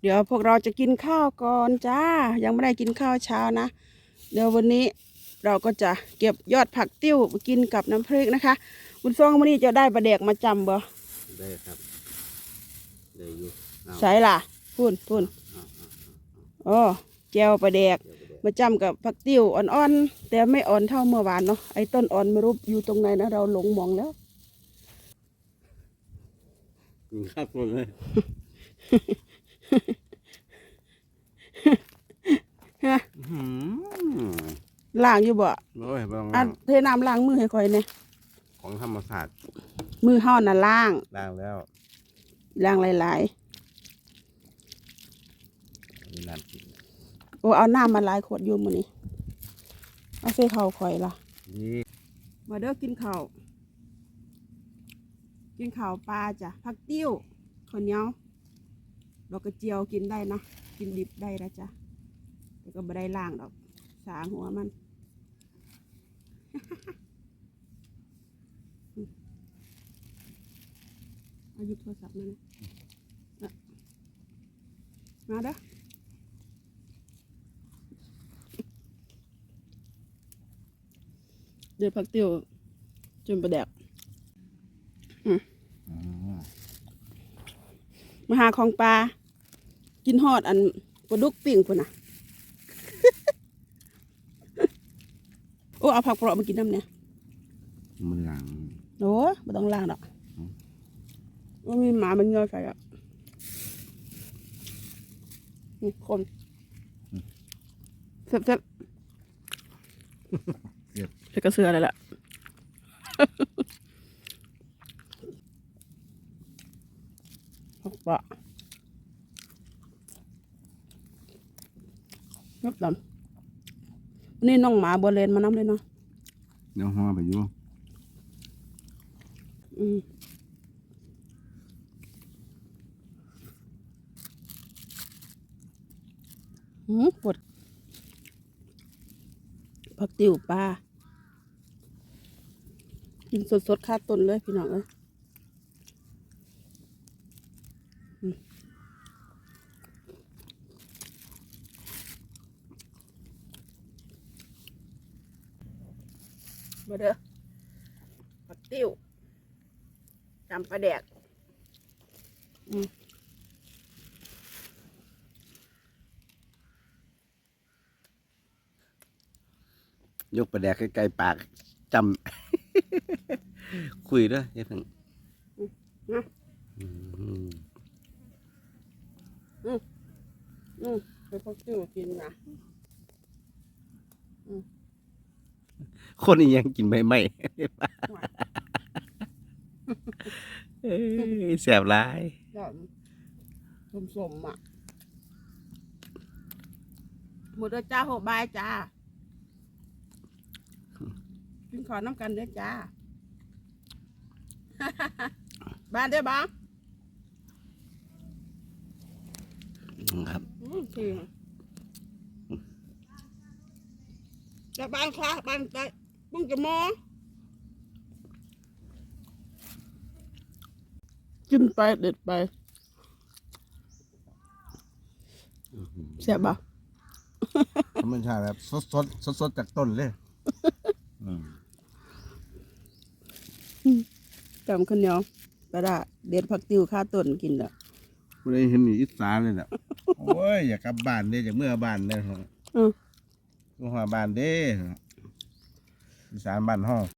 เดี๋ยวพวกเราจะกินข้าวก่อนจ้า ยังไม่ได้กินข้าวเช้านะ เดี๋ยววันนี้เราก็จะเก็บยอดผักติ้วมากินกับน้ำพริกนะคะ คุณฟองวันนี้จะได้ปลาแดกมาจำบ่ได้ครับได้อยู่เอาใส่ล่ะพุ่นพุ่นเอาเอาอ๋อแจวปลาแดกเดี๋ยวไปเดี๋ยวมาจำกับผักติ้วอ่อนๆ แต่ไม่อ่อนเท่าเมื่อวานเนาะไอ้ต้นอ่อนไม่รู้อยู่ตรงไหนนะเราหลงมองแล้วกินข้าวคนเลย ฮะอื้อหือล้างอยู่บ่โอ้ยบางอะเทน้ำล้างมือให้ค่อยเนี่ยของธรรมศาสตร์มือห่อน่ะล้างล้างแล้วล้างหลายมีน้ำกินๆโอ้เอาน้ำมาหลายขวดอยู่มื้อนี้เอาใส่ข้าวข่อยล่ะนี่มาเด้อกินข้าวกินข้าวปลาจ้ะผักติ้วข้าวเหนียว ดอกกระเจียวกินได้นะ กินดิบได้นะจ๊ะแต่ก็ไม่ได้ล้างดอก สางหัวมัน เอาหยิบโทรศัพท์มานะอะมาเด้อเดี๋ยวผักติ้วจนประแดกอืม มาหาของปลา กินฮอดอันปลาดุกปิ่งพุ่นน่ะ โอ้เอาผักเปราะมากินน้ำเนี่ยมันหลังโอ้ยไม่ต้องล้างดอกอืมว่ามีหมามันเงยใส่อะนี่คนเสร็จเสร็จเสียบเสร็จก็เสืออะไรล่ะ ผักเปราะยกดำวันนี่น้องหมาบัวเลนมาน้ำเลยเนาะเดี๋ยวห่อไปอยู่อืมหืมปวดผักติ๋วปลากินสดๆคาต้นเลยพี่น้องเอ้ยอื มมาเด้อผักติ๋วจำปลาแดกอืมยกประแดกใกล้ๆปากจำ คุยด้วยเดี๋ยวเพิ่งนะ อืมอืมไปพวกจิ้วกินนะคนนี้ยังกินไม่ไหมเอ้ยแสบร้ายยอดสมสมๆอะหมดแล้วจ้าหกบายจ้ากินขอน้ำกันเด้อจ้า บ้านเด้อบ้าง ครับอืมจริงจะบ้านคลาบ้านใจมึงจะมองกินไปเด็ดไปเสียบ่ะธรรมชาติแบบสดสดสดสดๆจากต้นเลยอืมจำข้าวเหนียวกระดาษเด็ดผักติวข้าต้นกินละไม่ได้เห็นนี่อิสาเลยแหละ โอ้ยอยากกลับบ้านเด้อยากเมื่อบ้านเด้ออืมก็หาบ้านเด้ออีสานบ้านห้อง